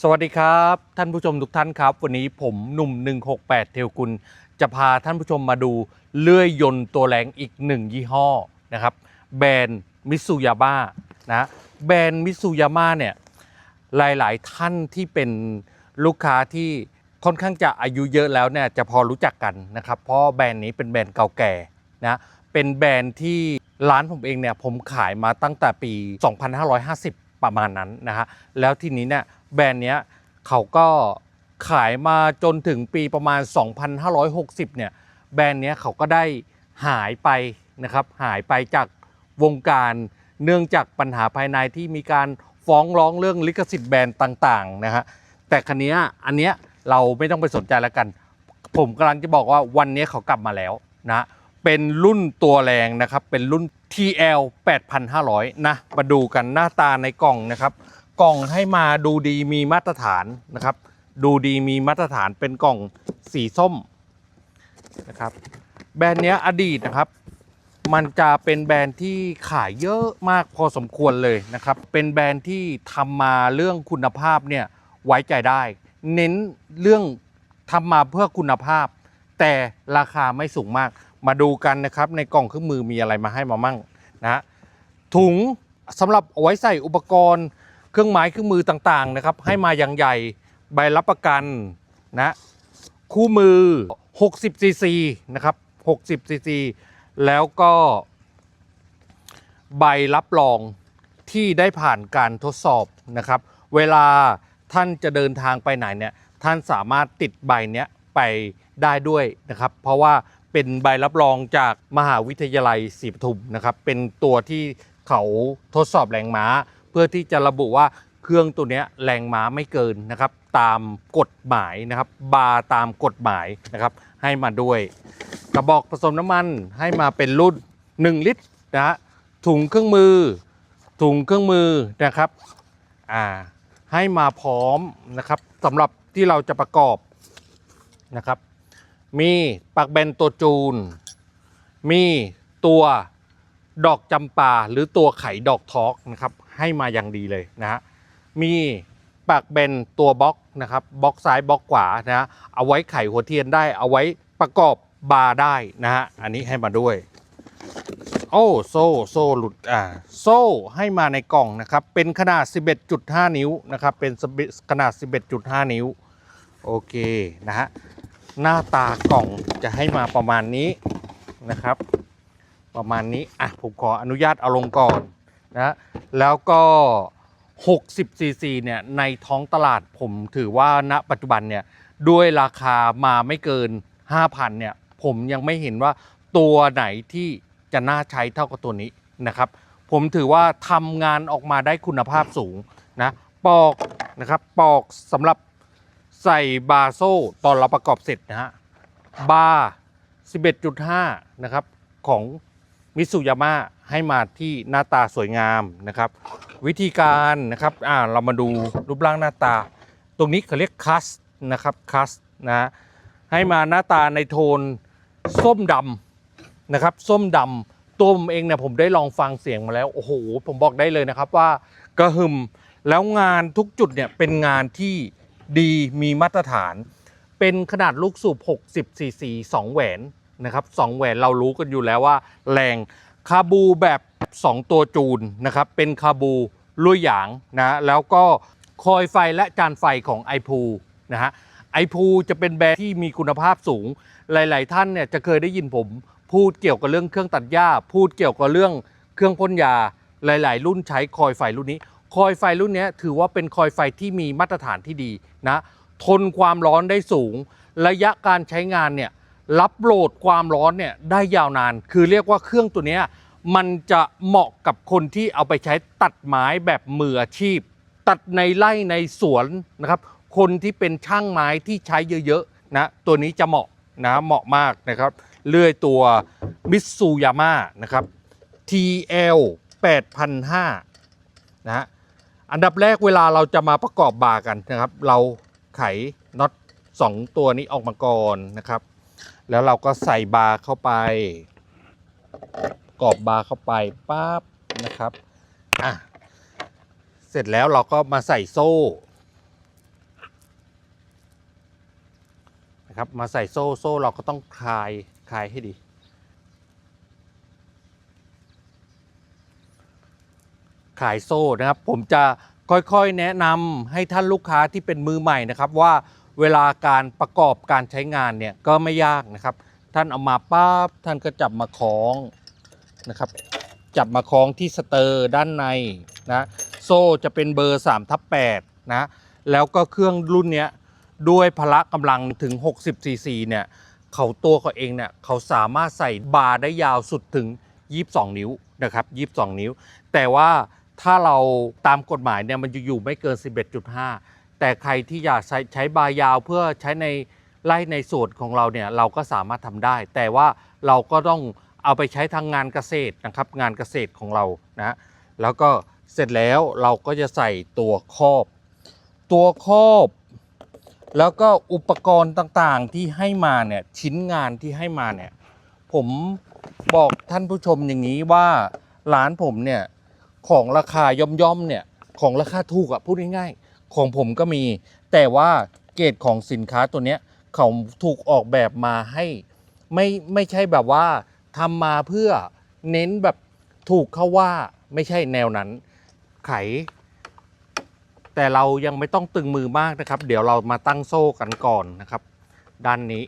สวัสดีครับ ท่านผู้ชมทุกท่านครับ วันนี้ผมหนุ่ม 168 เทวกุล จะพาท่านผู้ชมมาดูเลื่อยยนต์ตัวแรงอีกหนึ่งยี่ห้อนะครับแบรนด์มิซูยาม่านะแบรนด์มิซูยาม่าเนี่ยหลายๆท่านที่เป็นลูกค้าที่ค่อนข้างจะอายุเยอะแล้วเนี่ยจะพอรู้จักกันนะครับ เพราะแบรนด์นี้เป็นแบรนด์เก่าแก่นะเป็นแบรนด์ที่ร้านผมเองเนี่ยผมขายมาตั้งแต่ปี 2550 ประมาณนั้นนะฮะแล้วทีนี้เนี่ย แบรนด์เนี้ยเขาก็ขายมาจนถึงปีประมาณ 2560 เนี่ย แบรนด์เนี้ยเขาก็ได้หายไปนะครับ หายไปจากวงการเนื่องจากปัญหาภายในที่มีการฟ้องร้องเรื่องลิขสิทธิ์แบรนด์ต่างๆนะฮะแต่คันนี้อันเนี้ยเราไม่ต้องไปสนใจแล้วกัน ผมกำลังจะบอกว่าวันนี้เขากลับมาแล้วนะเป็นรุ่นตัวแรงนะครับ เป็นรุ่น TL 8500 นะ มาดูกันหน้าตาในกล่องนะครับ กล่องให้มาดูดีมีมาตรฐานนะครับ ดูดีมีมาตรฐานเป็นกล่องสีส้มนะครับ แบรนด์เนี้ยอดีตนะครับ มันจะเป็นแบรนด์ที่ขายเยอะมากพอสมควรเลยนะครับ เป็นแบรนด์ที่ทำมาเรื่องคุณภาพเนี่ยไว้ใจได้ เน้นเรื่องทำมาเพื่อคุณภาพ แต่ราคาไม่สูงมาก มาดูกันนะครับ ในกล่องเครื่องมือมีอะไรมาให้มามั่งนะฮะถุงสำหรับเอาไว้ใส่อุปกรณ์ เครื่องไม้เครื่องมือต่างๆนะครับ ให้มาอย่างใหญ่ใบรับประกันนะคู่มือ 60ซีซีนะครับ 60ซีซีแล้วก็ใบรับรองที่ได้ผ่านการทดสอบนะครับ เวลาท่านจะเดินทางไปไหนเนี่ยท่านสามารถติดใบเนี้ยไปได้ด้วยนะครับ เพราะว่าเป็นใบรับรองจากมหาวิทยาลัยศรีปทุมนะครับ เป็นตัวที่เขาทดสอบแรงม้า เพื่อที่จะระบุว่าเครื่องตัวนี้แรงม้าไม่เกินนะครับ ตามกฎหมายนะครับ บาตามกฎหมายนะครับ ให้มาด้วย กระบอกผสมน้ำมันให้มาเป็นรุ่น 1 ลิตรนะฮะถุงเครื่องมือ ถุงเครื่องมือนะครับอ่าให้มาพร้อมนะครับสำหรับที่เราจะประกอบนะครับ มีปากแบนตัวจูน มีตัวดอกจำปาหรือตัวไขดอกทอกนะครับ ให้มาอย่างดีเลยนะฮะมีปากแบนตัวบล็อกนะครับบล็อกซ้ายบล็อกขวานะฮะเอาไว้ไขหัวเทียนได้ เอาไว้ประกอบบาร์ได้นะฮะอันนี้ให้มาด้วย โอ้โซ่โซ่หลุดอ่าโซ่ให้มาในกล่องนะครับเป็นขนาด 11.5 นิ้วนะครับเป็นขนาด 11.5 นิ้วโอเคนะฮะหน้าตากล่องจะให้มาประมาณนี้นะครับ ประมาณนี้อะผมขออนุญาตเอาลงก่อนนะ แล้วก็ 60 ซีซีเนี่ยในท้องตลาดผมถือว่าณปัจจุบันเนี่ยด้วยราคามาไม่เกิน 5,000เนี่ยผมยังไม่เห็นว่าตัวไหนที่จะน่าใช้เท่ากับตัวนี้นะครับ ผมถือว่าทำงานออกมาได้คุณภาพสูงนะปอกนะครับปอกสำหรับใส่บาโซ่ตอนเราประกอบเสร็จนะฮะบาร์11.5 นะครับ ของมิสุยาม่า ให้มาที่หน้าตาสวยงามนะครับ วิธีการนะครับอ่าเรามาดูรูปร่างหน้าตา ตรงนี้เขาเรียกคัสนะครับคัสนะให้มาหน้าตาในโทนส้มดำนะครับส้มดำตัวผมเองเนี่ยผมได้ลองฟังเสียงมาแล้วโอ้โหผมบอกได้เลยนะครับว่ากระหึ่มแล้วงานทุกจุดเนี่ยเป็นงานที่ดีมีมาตรฐาน เป็นขนาดลูกสูบ 60ซีซี2แหวนนะครับ2แหวนเรารู้กันอยู่แล้วว่าแรง คาบูแบบ 2 ตัวจูนนะครับ เป็นคาบูลุยหยางนะแล้วก็คอยไฟและจานไฟของไอพูนะฮะไอพูจะเป็นแบรนด์ที่มีคุณภาพสูง หลาย ๆ ท่านเนี่ยจะเคยได้ยินผมพูดเกี่ยวกับเรื่องเครื่องตัดหญ้า พูดเกี่ยวกับเรื่องเครื่องพ่นยาหลาย ๆ รุ่นใช้คอยไฟรุ่นนี้ คอยไฟรุ่นนี้ถือว่าเป็นคอยไฟที่มีมาตรฐานที่ดีนะทนความร้อนได้สูง ระยะการใช้งานเนี่ย รับโหลดความร้อนเนี่ยได้ยาวนาน คือเรียกว่าเครื่องตัวนี้มันจะเหมาะกับคนที่เอาไปใช้ตัดไม้แบบมืออาชีพ ตัดในไร่ในสวนนะครับ คนที่เป็นช่างไม้ที่ใช้เยอะๆนะตัวนี้จะเหมาะนะเหมาะมากนะครับเลื่อยตัวมิตซูยาม่านะครับ TL 8,500นะฮะอันดับแรกเวลาเราจะมาประกอบบาร์กันนะครับ เราไขน็อตสองตัวนี้ออกมาก่อนนะครับ แล้วเราก็ใส่บาร์เข้าไป กรอบบาร์เข้าไปปั๊บนะครับอะเสร็จแล้วเราก็มาใส่โซ่นะครับมาใส่โซ่โซ่เราก็ต้องคลายคลายให้ดีขายโซ่นะครับ ผมจะค่อยๆแนะนำให้ท่านลูกค้าที่เป็นมือใหม่นะครับว่า เวลาการประกอบการใช้งานเนี่ยก็ไม่ยากนะครับ ท่านเอามาปั๊บท่านก็จับมาคล้องนะครับ จับมาคล้องที่สเตอร์ด้านในนะโซ่จะเป็นเบอร์3ทับ8นะแล้วก็เครื่องรุ่นเนี้ยด้วยพละกำลังถึง 60ซีซีเนี่ยเขาตัวเขาเองเนี่ยเขาสามารถใส่บาร์ได้ยาวสุดถึง 22 นิ้วนะครับ 22 นิ้ว แต่ว่าถ้าเราตามกฎหมายเนี่ยมันอยู่ไม่เกิน 11.5 แต่ใครที่อยากใช้ใช้บายาวเพื่อใช้ในไล่ในส่วนของเราเนี่ยเราก็สามารถทำได้ แต่ว่าเราก็ต้องเอาไปใช้ทางงานเกษตรนะครับ งานเกษตรของเรานะแล้วก็เสร็จแล้วเราก็จะใส่ตัวครอบ ตัวครอบ แล้วก็อุปกรณ์ต่างๆที่ให้มาเนี่ยชิ้นงานที่ให้มาเนี่ยผมบอกท่านผู้ชมอย่างนี้ว่าร้านผมเนี่ยของราคาย่อมๆเนี่ยของราคาถูกอะพูดง่ายๆ ของผมก็มี แต่ว่าเกรดของสินค้าตัวเนี้ยเขาถูกออกแบบมาให้ไม่ไม่ใช่แบบว่าทำมาเพื่อเน้นแบบถูกเขาว่าไม่ใช่แนวนั้น ไข แต่เรายังไม่ต้องตึงมือมากนะครับ เดี๋ยวเรามาตั้งโซ่กันก่อนนะครับ ด้านนี้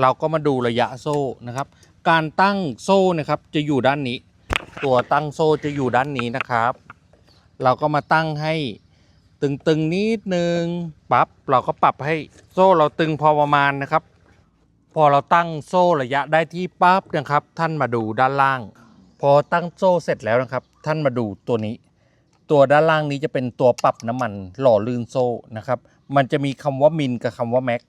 เราก็มาดูระยะโซ่นะครับ การตั้งโซ่นะครับจะอยู่ด้านนี้ ตัวตั้งโซ่จะอยู่ด้านนี้นะครับ เราก็มาตั้งให้ตึงๆนิดนึงปั๊บเราก็ปรับให้โซ่เราตึงพอประมาณนะครับ พอเราตั้งโซ่ระยะได้ที่ปั๊บนะครับ ท่านมาดูด้านล่าง พอตั้งโซ่เสร็จแล้วนะครับ ท่านมาดูตัวนี้ ตัวด้านล่างนี้จะเป็นตัวปรับน้ำมันหล่อลื่นโซ่นะครับ มันจะมีคำว่ามินกับคำว่าแม็ก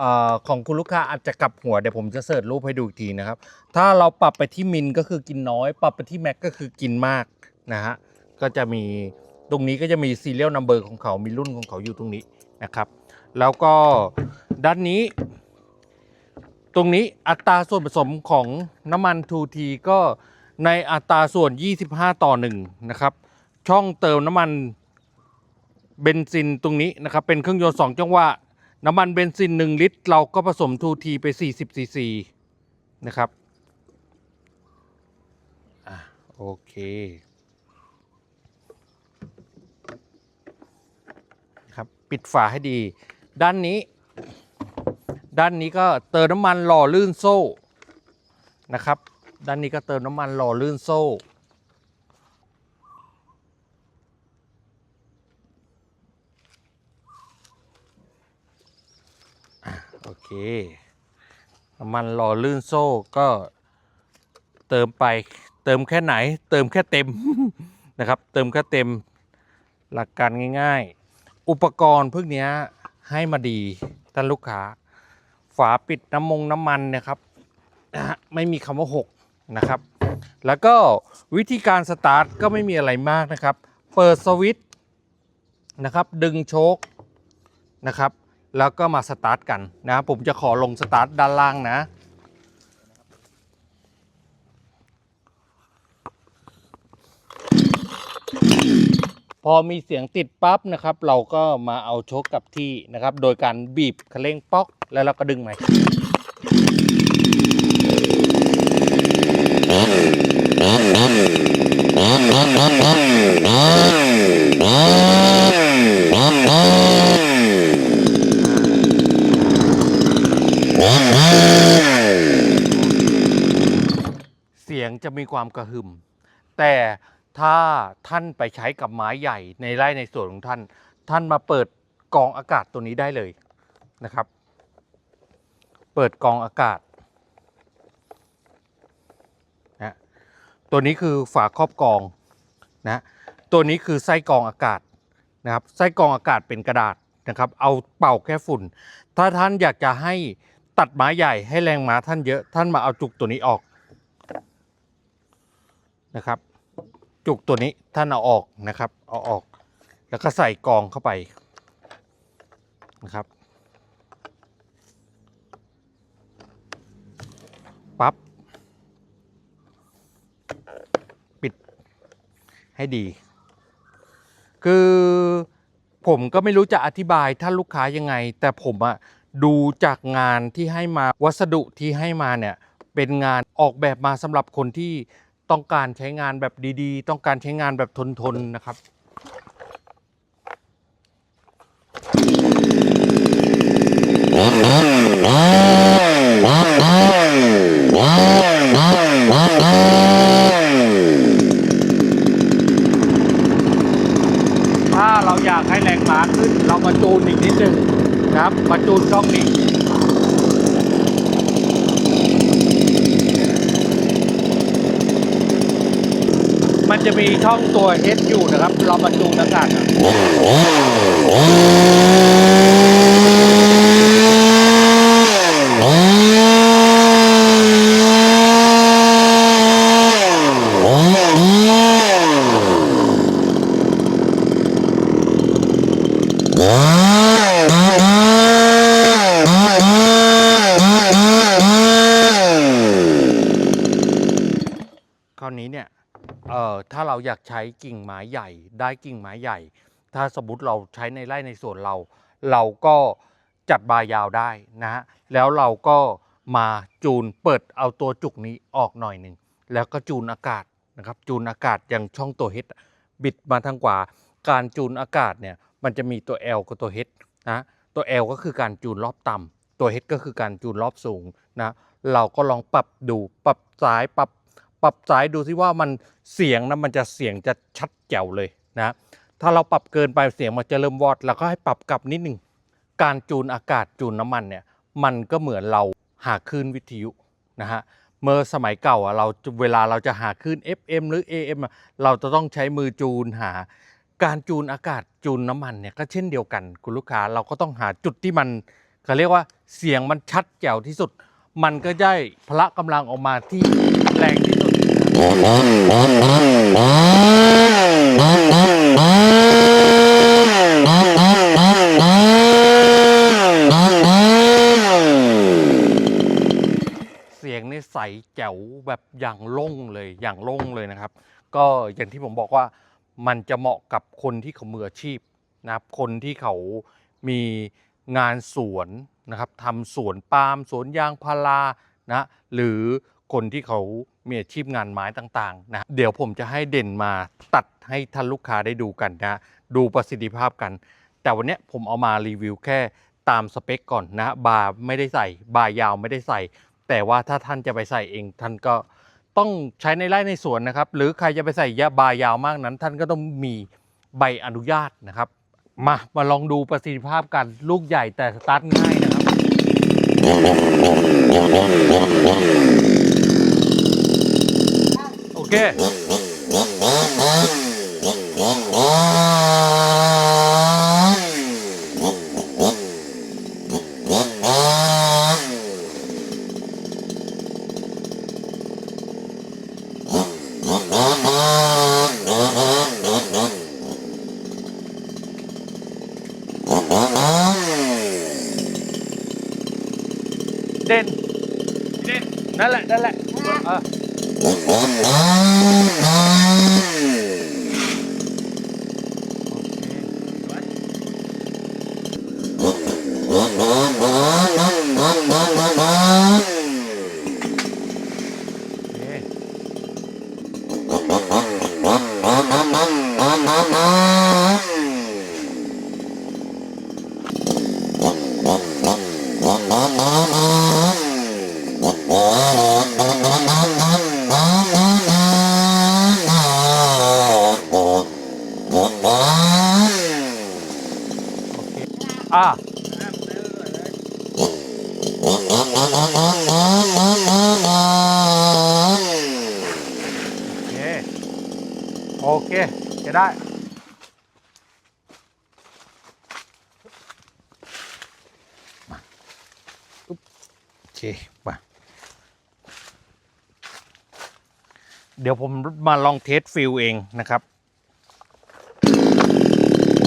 อของคุณลูกค้าอาจจะกลับหัวเดี๋ยวผมจะเสิร์ชรูปให้ดูอีกทีนะครับ ถ้าเราปรับไปที่มินก็คือกินน้อย ปรับไปที่แม็กก็คือกินมากนะฮะก็จะมีตรงนี้ก็จะมีซีเรียลนัมเบอร์ของเขามีรุ่นของเขาอยู่ตรงนี้นะครับ แล้วก็ด้านนี้ ตรงนี้อัตราส่วนผสมของน้ำมัน 2T ก็ในอัตราส่วน 25 ต่อ1นะครับช่องเติมน้ำมันเบนซินตรงนี้นะครับเป็นเครื่องยนต์2จังหวะ น้ำมันเบนซิน 1 ลิตร เราก็ผสม 2T ไป 40 ซีซี นะครับอะโอเคครับปิดฝาให้ดี ด้านนี้ ด้านนี้ก็เติมน้ำมันหล่อลื่นโซ่นะครับ ด้านนี้ก็เติมน้ำมันหล่อลื่นโซ่ โอเคน้ำมันหล่อลื่นโซ่ก็เติมไปเติมแค่ไหน เติมแค่เต็มนะครับ เติมแค่เต็มหลักการง่าย ๆ อุปกรณ์พวกเนี้ยให้มาดีท่านลูกค้า ฝาปิดน้ำมงน้ำมันนะครับนะฮะไม่มีคำว่าหกนะครับ แล้วก็วิธีการสตาร์ทก็ไม่มีอะไรมากนะครับ เปิดสวิตช์นะครับ ดึงโชคนะครับ แล้วก็มาสตาร์ทกันนะผมจะขอลงสตาร์ทด้านล่างนะ พอมีเสียงติดปั๊บนะครับ เราก็มาเอาโชคกลับที่นะครับ โดยการบีบคันเร่งป๊อกแล้วเราก็ดึงใหม่ เสียง จะมีความกระหึ่ม แต่ถ้าท่านไปใช้กับไม้ใหญ่ในไร่ในสวนของท่าน ท่านมาเปิดกองอากาศตัวนี้ได้เลยนะครับ เปิดกองอากาศนะตัวนี้คือฝาครอบกองนะตัวนี้คือไส้กองอากาศนะครับไส้กองอากาศเป็นกระดาษนะครับ เอาเป่าแค่ฝุ่น ถ้าท่านอยากจะให้ตัดไม้ใหญ่ให้แรงม้าท่านเยอะท่านมาเอาจุกตัวนี้ออก นะครับ จุกตัวนี้ท่านเอาออกนะครับ เอาออกแล้วก็ใส่กองเข้าไปนะครับปั๊บปิดให้ดี คือผมก็ไม่รู้จะอธิบายท่านลูกค้ายังไง แต่ผมอะดูจากงานที่ให้มาวัสดุที่ให้มาเนี่ยเป็นงานออกแบบมาสำหรับคนที่ ต้องการใช้งานแบบดีๆ ต้องการใช้งานแบบทนๆนะครับถ้าเราอยากให้แรงม้าขึ้น เรามาจูนอีกนิดนึงนะครับ มาจูนช่องนี้ จะมีช่องตัว H อยู่นะครับเรามาจูนอากาศอะคราวนี้เนี่ย เอ่อ ถ้าเราอยาก ใช้กิ่งไม้ใหญ่ได้กิ่งไม้ใหญ่ ถ้าสมมติเราใช้ในไร่ในสวนเรา เราก็จัดบายาวได้นะฮะแล้วเราก็มาจูนเปิดเอาตัวจุกนี้ออกหน่อยหนึ่งแล้วก็จูนอากาศนะครับจูนอากาศอย่างช่องตัว H อะบิดมาทางขวาการจูนอากาศเนี่ยมันจะมีตัว L กับตัว H นะตัว L ก็คือการจูนรอบต่ำตัว H ก็คือการจูนรอบสูงนะเราก็ลองปรับดูปรับซ้ายปรับ ปรับซ้ายดูซิว่ามันเสียงนะมันจะเสียงจะชัดแจ๋วเลยนะถ้าเราปรับเกินไปเสียงมันจะเริ่มวอดเราก็ให้ปรับกลับนิดหนึ่งการจูนอากาศจูนน้ำมันเนี่ยมันก็เหมือนเราหาคลื่นวิทยุนะฮะเมื่อสมัยเก่าอะเราเวลาเราจะหาคลื่น FM หรือ AM อะเราจะต้องใช้มือจูนหา การจูนอากาศจูนน้ำมันเนี่ยก็เช่นเดียวกันคุณลูกค้าเราก็ต้องหาจุดที่มันเขาเรียกว่าเสียงมันชัดแจ๋วที่สุด มันก็ได้พละกำลังออกมาที่ เสียงนี่ใสแจ๋วแบบอย่างโล่งเลยอย่างโล่งเลยนะครับ ก็อย่างที่ผมบอกว่ามันจะเหมาะกับคนที่เขามืออาชีพนะครับ คนที่เขามีงานสวนนะครับทำสวนปาล์มสวนยางพารานะหรือ คนที่เขามีอาชีพงานไม้ต่างๆนะเดี๋ยวผมจะให้เด่นมาตัดให้ท่านลูกค้าได้ดูกันนะดูประสิทธิภาพกัน แต่วันนี้ผมเอามารีวิวแค่ตามสเปคก่อนนะบาร์ไม่ได้ใส่บาร์ยาวไม่ได้ใส่ แต่ว่าถ้าท่านจะไปใส่เองท่านก็ต้องใช้ในไร่ในสวนนะครับ หรือใครจะไปใส่ยาบายาวมากนั้น ท่านก็ต้องมีใบอนุญาตนะครับ มามาลองดูประสิทธิภาพกันลูกใหญ่แต่สตาร์ทง่ายนะครับ โอเคเด่นเด่น Ngon ngon ngon ได้มาอุ๊บโอเคมาเดี๋ยวผมมาลองเทสฟิลเองนะครับ โ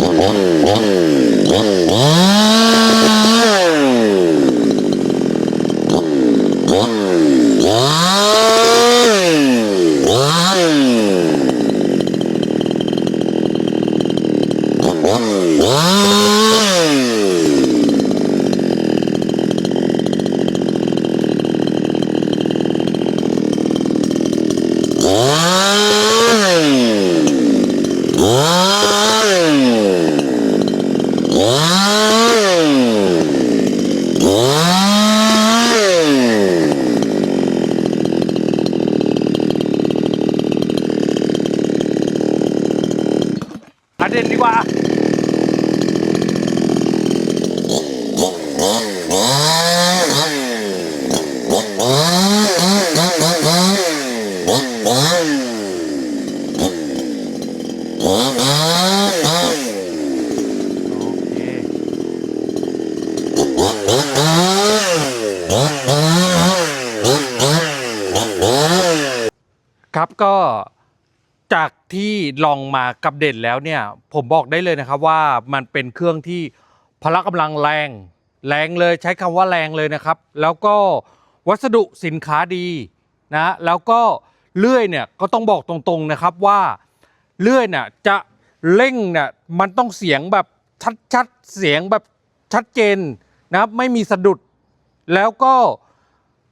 เด่นดีกว่า โอเค ครับก็จากที่ลองมากับเด่นแล้วเนี่ยผมบอกได้เลยนะครับว่ามันเป็นเครื่องที่พละกำลังแรง แรงเลยใช้คำว่าแรงเลยนะครับ แล้วก็วัสดุสินค้าดีนะแล้วก็เลื่อยเนี่ยก็ต้องบอกตรงๆนะครับว่าเลื่อยเนี่ยจะเร่งเนี่ยมันต้องเสียงแบบชัดๆเสียงแบบชัดเจนนะครับไม่มีสะดุด แล้วก็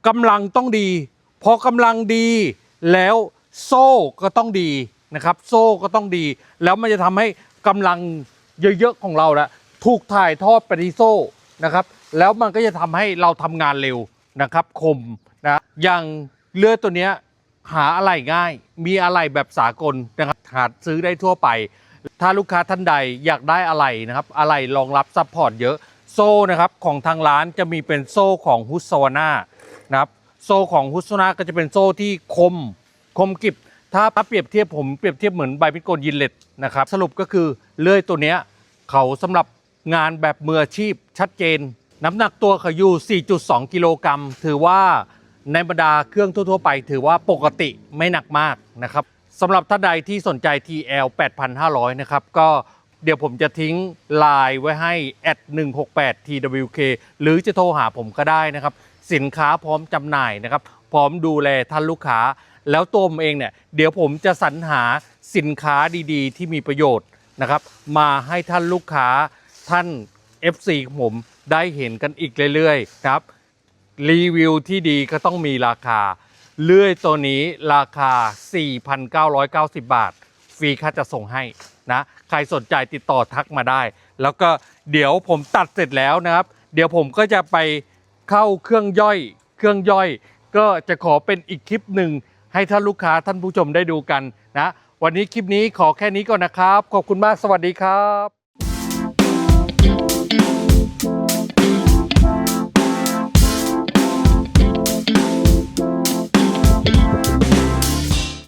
กำลังต้องดี พอกำลังดีแล้ว โซ่ก็ต้องดีนะครับ โซ่ก็ต้องดี แล้วมันจะทำให้กำลังเยอะๆของเราละถูกถ่ายทอดไปที่โซ่นะครับ แล้วมันก็จะทำให้เราทำงานเร็วนะครับคมนะอย่างเลือดตัวเนี้ยหาอะไรง่าย มีอะไรแบบสากลนะครับหาซื้อได้ทั่วไป ถ้าลูกค้าท่านใดอยากได้อะไรนะครับ อะไรรองรับซัพพอร์ตเยอะโซ่นะครับของทางร้านจะมีเป็นโซ่ของฮุสวาน่านะครับโซ่ของฮุสวาน่าก็จะเป็นโซ่ที่คม คมกริบถ้าเปรียบเทียบผมเปรียบเทียบเหมือนใบพิโกลยินเล็ตนะครับสรุปก็คือเลื่อยตัวเนี้ยเขาสำหรับงานแบบมืออาชีพชัดเจน น้ำหนักตัวเขาอยู่ 4.2 กิโลกรัมถือว่าในบรรดาเครื่องทั่ว ๆ ไป ถือว่าปกติไม่หนักมากนะครับสำหรับท่านใดที่สนใจ TL 8,500 นะครับ ก็เดี๋ยวผมจะทิ้งไลน์ไว้ให้ at 168 TWK หรือจะโทรหาผมก็ได้นะครับ สินค้าพร้อมจำหน่ายนะครับ พร้อมดูแลท่านลูกค้า แล้วตัวผมเองเนี่ยเดี๋ยวผมจะสรรหาสินค้าดีๆ ที่มีประโยชน์นะครับ มาให้ท่านลูกค้าท่าน FC ของผมได้เห็นกันอีกเรื่อยๆนะครับ รีวิวที่ดีก็ต้องมีราคา เลื่อยตัวนี้ราคา 4,990 บาท ฟรีค่าจะส่งให้นะใครสนใจติดต่อทักมาได้ แล้วก็เดี๋ยวผมตัดเสร็จแล้วนะครับ เดี๋ยวผมก็จะไปเข้าเครื่องย่อย เครื่องย่อย ก็จะขอเป็นอีกคลิปหนึ่ง ให้ท่านลูกค้าท่านผู้ชมได้ดูกันนะ วันนี้คลิปนี้ขอแค่นี้ก่อนนะครับ ขอบคุณมากสวัสดีครับ